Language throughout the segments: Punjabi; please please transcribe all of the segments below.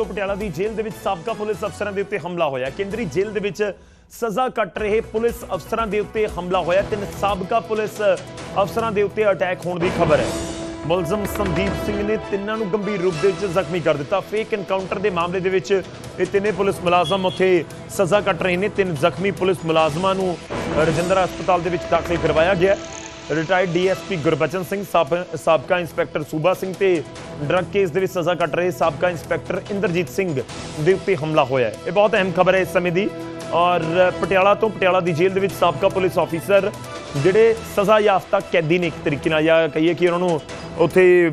ਤੋਂ ਪਟਿਆਲਾ ਦੀ ਜੇਲ੍ਹ ਦੇ ਵਿੱਚ ਸਾਬਕਾ ਪੁਲਿਸ ਅਫਸਰਾਂ ਦੇ ਉੱਤੇ ਹਮਲਾ ਹੋਇਆ। ਕੇਂਦਰੀ ਜੇਲ੍ਹ ਦੇ ਵਿੱਚ ਸਜ਼ਾ ਕੱਟ ਰਹੇ ਪੁਲਿਸ ਅਫਸਰਾਂ ਦੇ ਉੱਤੇ ਹਮਲਾ ਹੋਇਆ। ਤਿੰਨ ਸਾਬਕਾ ਪੁਲਿਸ ਅਫਸਰਾਂ ਦੇ ਉੱਤੇ ਅਟੈਕ ਹੋਣ ਦੀ ਖਬਰ ਹੈ। ਮੁਲਜ਼ਮ ਸੰਦੀਪ ਸਿੰਘ ਨੇ ਤਿੰਨਾਂ ਨੂੰ ਗੰਭੀਰ ਰੂਪ ਦੇ ਵਿੱਚ ਜ਼ਖਮੀ ਕਰ ਦਿੱਤਾ। ਫੇਕ ਐਨਕਾਊਂਟਰ ਦੇ ਮਾਮਲੇ ਦੇ ਵਿੱਚ ਇਹ ਤਿੰਨੇ ਪੁਲਿਸ ਮੁਲਾਜ਼ਮ ਉੱਥੇ ਸਜ਼ਾ ਕੱਟ ਰਹੇ ਨੇ। ਤਿੰਨ ਜ਼ਖਮੀ ਪੁਲਿਸ ਮੁਲਾਜ਼ਮਾਂ ਨੂੰ ਰਜਿੰਦਰਾ ਹਸਪਤਾਲ ਦੇ ਵਿੱਚ ਦਾਖਲ ਕਰਵਾਇਆ ਗਿਆ। ਰਿਟਾਇਰਡ ਡੀਐਸਪੀ ਗੁਰਬਚਨ ਸਿੰਘ ਸਾਬ- ਸਾਬਕਾ ਇੰਸਪੈਕਟਰ ਸੂਬਾ ਸਿੰਘ ਤੇ ਡਰੱਗ ਕੇਸ ਦੇ ਵਿੱਚ ਸਜ਼ਾ ਕੱਟ ਰਹੇ ਸਾਬਕਾ ਇੰਸਪੈਕਟਰ ਇੰਦਰਜੀਤ ਸਿੰਘ ਦੇ ਉੱਤੇ ਹਮਲਾ ਹੋਇਆ ਹੈ। ਇਹ ਬਹੁਤ ਅਹਿਮ ਖਬਰ ਹੈ ਇਸ ਸਮੇਂ ਦੀ ਔਰ ਪਟਿਆਲਾ ਤੋਂ ਪਟਿਆਲਾ ਦੀ ਜੇਲ੍ਹ ਦੇ ਵਿੱਚ ਸਾਬਕਾ ਪੁਲਿਸ ਆਫੀਸਰ ਜਿਹੜੇ ਸਜ਼ਾ ਯਾਫਤਾ ਕੈਦੀ ਨੇ ਇੱਕ ਤਰੀਕੇ ਨਾਲ ਜਾਂ ਕਹੀਏ ਕਿ ਉਹਨਾਂ ਨੂੰ ਉੱਥੇ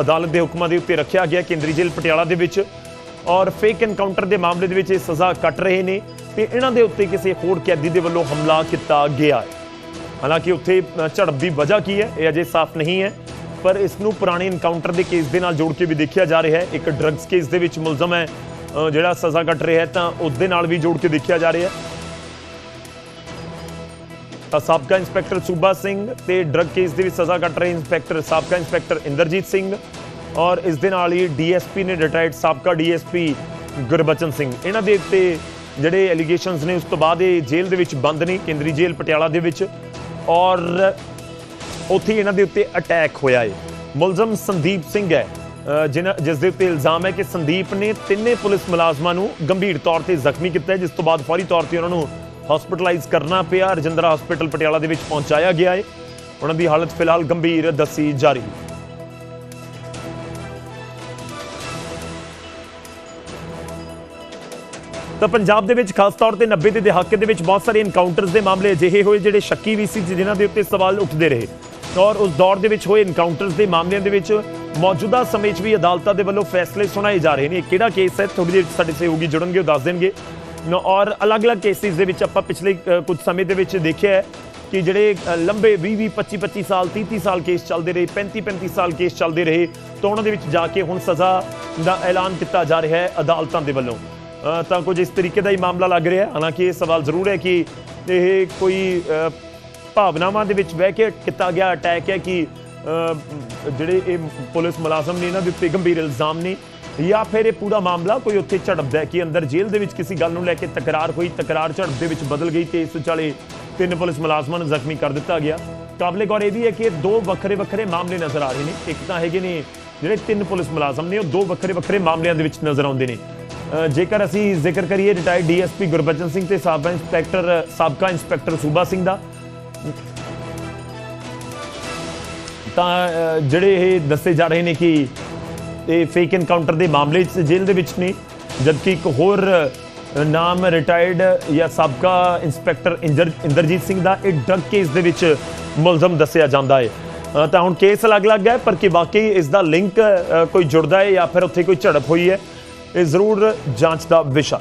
ਅਦਾਲਤ ਦੇ ਹੁਕਮਾਂ ਦੇ ਉੱਤੇ ਰੱਖਿਆ ਗਿਆ ਕੇਂਦਰੀ ਜੇਲ੍ਹ ਪਟਿਆਲਾ ਦੇ ਵਿੱਚ ਔਰ ਫੇਕ ਐਨਕਾਊਂਟਰ ਦੇ ਮਾਮਲੇ ਦੇ ਵਿੱਚ ਇਹ ਸਜ਼ਾ ਕੱਟ ਰਹੇ ਨੇ ਤੇ ਇਹਨਾਂ ਦੇ ਉੱਤੇ ਕਿਸੇ ਹੋਰ ਕੈਦੀ ਦੇ ਵੱਲੋਂ ਹਮਲਾ ਕੀਤਾ ਗਿਆ ਹੈ। ਹਾਲਾਂਕਿ ਉੱਥੇ ਝੜਪ ਦੀ ਵਜ੍ਹਾ ਕੀ ਹੈ? ਇਹ ਅਜੇ ਸਾਫ਼ ਨਹੀਂ ਹੈ। ਪਰ ਇਸ ਨੂੰ ਪੁਰਾਣੇ ਇਨਕਾਊਂਟਰ ਦੇ ਕੇਸ ਦੇ ਨਾਲ ਜੋੜ ਕੇ ਵੀ ਦੇਖਿਆ ਜਾ ਰਿਹਾ ਹੈ। ਇੱਕ ਡਰੱਗਸ ਕੇਸ ਦੇ ਵਿੱਚ ਮੁਲਜ਼ਮ ਹੈ ਜਿਹੜਾ ਸਜ਼ਾ ਕੱਟ ਰਿਹਾ ਹੈ, ਤਾਂ ਉਸ ਦੇ ਨਾਲ ਵੀ ਜੋੜ ਕੇ ਦੇਖਿਆ ਜਾ ਰਿਹਾ ਹੈ। ਤਾਂ ਸਾਬਕਾ ਇੰਸਪੈਕਟਰ ਸੂਬਾ ਸਿੰਘ ਤੇ ਡਰੱਗ ਕੇਸ ਦੇ ਵਿੱਚ ਸਜ਼ਾ ਕੱਟ ਰਹੇ ਇੰਸਪੈਕਟਰ, ਸਾਬਕਾ ਇੰਸਪੈਕਟਰ ਇੰਦਰਜੀਤ ਸਿੰਘ ਔਰ ਇਸ ਦੇ ਨਾਲ ਹੀ ਡੀਐਸਪੀ ਨੇ ਰਿਟਾਇਰਡ ਸਾਬਕਾ ਡੀਐਸਪੀ ਗੁਰਬਚਨ ਸਿੰਘ। ਇਹਨਾਂ ਦੇ ਉੱਤੇ ਜਿਹੜੇ ਐਲੀਗੇਸ਼ਨਸ ਨੇ, ਉਸ ਤੋਂ ਬਾਅਦ ਇਹ ਜੇਲ੍ਹ ਦੇ ਵਿੱਚ ਬੰਦ ਨੇ, ਕੇਂਦਰੀ ਜੇਲ੍ਹ ਪਟਿਆਲਾ ਦੇ ਵਿੱਚ। ਔਰ ਉੱਥੇ ਇਹਨਾਂ ਦੇ ਉੱਤੇ ਅਟੈਕ ਹੋਇਆ ਹੈ ਮੁਲਜ਼ਮ ਸੰਦੀਪ ਸਿੰਘ ਹੈ ਅ, ਜਿਸ ਦੇ ਉੱਤੇ ਇਲਜ਼ਾਮ ਹੈ ਕਿ ਸੰਦੀਪ ਨੇ ਤਿੰਨੇ ਪੁਲਿਸ ਮੁਲਾਜ਼ਮਾਂ ਨੂੰ ਗੰਭੀਰ ਤੌਰ ਤੇ ਜ਼ਖਮੀ ਕੀਤਾ ਹੈ ਜਿਸ ਤੋਂ ਬਾਅਦ ਫੌਰੀ ਤੌਰ ਤੇ ਉਹਨਾਂ ਨੂੰ ਹਸਪੀਟਲਾਈਜ਼ ਕਰਨਾ ਪਿਆ ਰਜਿੰਦਰਾ ਹਸਪੀਟਲ ਪਟਿਆਲਾ ਦੇ ਵਿੱਚ ਪਹੁੰਚਾਇਆ ਗਿਆ ਹੈ ਉਹਨਾਂ ਦੀ ਹਾਲਤ ਫਿਲਹਾਲ ਗੰਭੀਰ ਦੱਸੀ ਜਾ ਰਹੀ ਹੈ। ਤਾਂ ਪੰਜਾਬ ਦੇ ਵਿੱਚ ਖਾਸ ਤੌਰ ਤੇ 90 ਦੇ ਦਹਾਕੇ ਦੇ ਵਿੱਚ ਬਹੁਤ ਸਾਰੇ ਇਨਕਾਊਂਟਰਸ ਦੇ ਮਾਮਲੇ ਅਜਿਹੇ ਹੋਏ ਜਿਹੜੇ ਸ਼ੱਕੀ ਵੀ ਸੀ, ਜਿਨ੍ਹਾਂ ਦੇ ਉੱਤੇ ਸਵਾਲ ਉੱਠਦੇ ਰਹੇ। ਔਰ ਉਸ ਦੌਰ ਦੇ ਵਿੱਚ ਹੋਏ ਇਨਕਾਊਂਟਰਸ ਦੇ ਮਾਮਲਿਆਂ ਦੇ ਵਿੱਚ ਮੌਜੂਦਾ ਸਮੇਂ 'ਚ ਵੀ ਅਦਾਲਤਾਂ ਦੇ ਵੱਲੋਂ ਫੈਸਲੇ ਸੁਣਾਏ ਜਾ ਰਹੇ ਨੇ। ਕਿਹੜਾ ਕੇਸ ਹੈ? ਥੋੜੀ ਦੇਰ ਸਾਡੇ ਸਹਿਯੋਗੀ ਜੁੜਨਗੇ, ਉਹ ਦੱਸ ਦੇਣਗੇ। ਔਰ ਅਲੱਗ-ਅਲੱਗ ਕੇਸਿਸ ਦੇ ਵਿੱਚ ਆਪਾਂ ਪਿਛਲੇ ਕੁਝ ਸਮੇਂ ਦੇ ਵਿੱਚ ਦੇਖਿਆ ਹੈ ਕਿ ਜਿਹੜੇ ਲੰਬੇ 20 20 25 25 ਸਾਲ 30 30 ਸਾਲ ਕੇਸ ਚੱਲਦੇ ਰਹੇ 35 35 ਸਾਲ ਕੇਸ ਚੱਲਦੇ ਰਹੇ। ਤਾਂ ਉਹਨਾਂ ਦੇ ਵਿੱਚ ਜਾ ਕੇ ਹੁਣ ਸਜ਼ਾ ਦਾ ਐਲਾਨ ਕੀਤਾ ਜਾ ਰਿਹਾ ਹੈ ਅਦਾਲਤਾਂ ਦੇ ਵੱਲੋਂ। ਤਾਂ ਕੁਝ ਇਸ ਤਰੀਕੇ ਦਾ ਹੀ ਮਾਮਲਾ ਲੱਗ ਰਿਹਾ ਹਾਲਾਂਕਿ ਇਹ ਸਵਾਲ ਜ਼ਰੂਰ ਹੈ ਕਿ ਇਹ ਕੋਈ ਭਾਵਨਾਵਾਂ ਦੇ ਵਿੱਚ ਬਹਿ ਕੇ ਕੀਤਾ ਗਿਆ ਅਟੈਕ ਹੈ ਕਿ ਜਿਹੜੇ ਇਹ ਪੁਲਿਸ ਮੁਲਾਜ਼ਮ ਨੇ ਇਹਨਾਂ ਦੇ ਉੱਤੇ ਗੰਭੀਰ ਇਲਜ਼ਾਮ ਨੇ ਜਾਂ ਫਿਰ ਇਹ ਪੂਰਾ ਮਾਮਲਾ ਕੋਈ ਉੱਥੇ ਝੜਪਦਾ ਕਿ ਅੰਦਰ ਜੇਲ੍ਹ ਦੇ ਵਿੱਚ ਕਿਸੇ ਗੱਲ ਨੂੰ ਲੈ ਕੇ ਤਕਰਾਰ ਹੋਈ, ਤਕਰਾਰ ਝੜਪ ਦੇ ਵਿੱਚ ਬਦਲ ਗਈ ਤੇ ਇਸ ਵਿਚਾਲੇ ਤਿੰਨ ਪੁਲਿਸ ਮੁਲਾਜ਼ਮਾਂ ਨੂੰ ਜ਼ਖਮੀ ਕਰ ਦਿੱਤਾ ਗਿਆ। ਕਾਬਲੇ ਗੌਰ ਇਹ ਵੀ ਹੈ ਕਿ ਇਹ ਦੋ ਵੱਖਰੇ ਵੱਖਰੇ ਮਾਮਲੇ ਨਜ਼ਰ ਆ ਰਹੇ ਨੇ। ਇੱਕ ਤਾਂ ਹੈਗੇ ਨੇ ਜਿਹੜੇ ਤਿੰਨ ਪੁਲਿਸ ਮੁਲਾਜ਼ਮ ਨੇ, ਉਹ ਦੋ ਵੱਖਰੇ ਵੱਖਰੇ ਮਾਮਲਿਆਂ ਦੇ ਵਿੱਚ ਨਜ਼ਰ ਆਉਂਦੇ ਨੇ। ਜੇਕਰ ਅਸੀਂ ਜ਼ਿਕਰ ਕਰੀਏ ਰਿਟਾਇਰਡ ਡੀਐਸਪੀ ਗੁਰਬਚਨ ਸਿੰਘ ਤੇ ਸਾਬਕਾ ਇੰਸਪੈਕਟਰ ਸਾਬਕਾ ਇੰਸਪੈਕਟਰ ਸੂਬਾ ਸਿੰਘ ਦਾ, ਤਾਂ ਜਿਹੜੇ ਇਹ ਦੱਸੇ ਜਾ ਰਹੇ ਨੇ ਕਿ ਇਹ ਫੇਕ ਇਨਕਾਊਂਟਰ ਦੇ ਮਾਮਲੇ 'ਚ ਜੇਲ੍ਹ ਦੇ ਵਿੱਚ ਨੇ, ਜਦਕਿ ਇੱਕ ਹੋਰ ਨਾਮ ਰਿਟਾਇਰਡ ਜਾਂ ਸਾਬਕਾ ਇੰਸਪੈਕਟਰ ਇੰਦਰ- ਇੰਦਰਜੀਤ ਸਿੰਘ ਦਾ ਇਹ ਡਰੱਗ ਕੇਸ ਦੇ ਵਿੱਚ ਮੁਲਜ਼ਮ ਦੱਸਿਆ ਜਾਂਦਾ ਹੈ। ਤਾਂ ਹੁਣ ਕੇਸ ਅਲੱਗ-ਅਲੱਗ ਹੈ, ਪਰ ਕਿ ਵਾਕਈ ਇਸ ਦਾ ਲਿੰਕ ਕੋਈ ਜੁੜਦਾ ਹੈ ਜਾਂ ਫਿਰ ਉੱਥੇ ਕੋਈ ਝੜਪ ਹੋਈ ਹੈ? ਇਹ ਜ਼ਰੂਰ ਜਾਂਚ ਦਾ ਵਿਸ਼ਾ।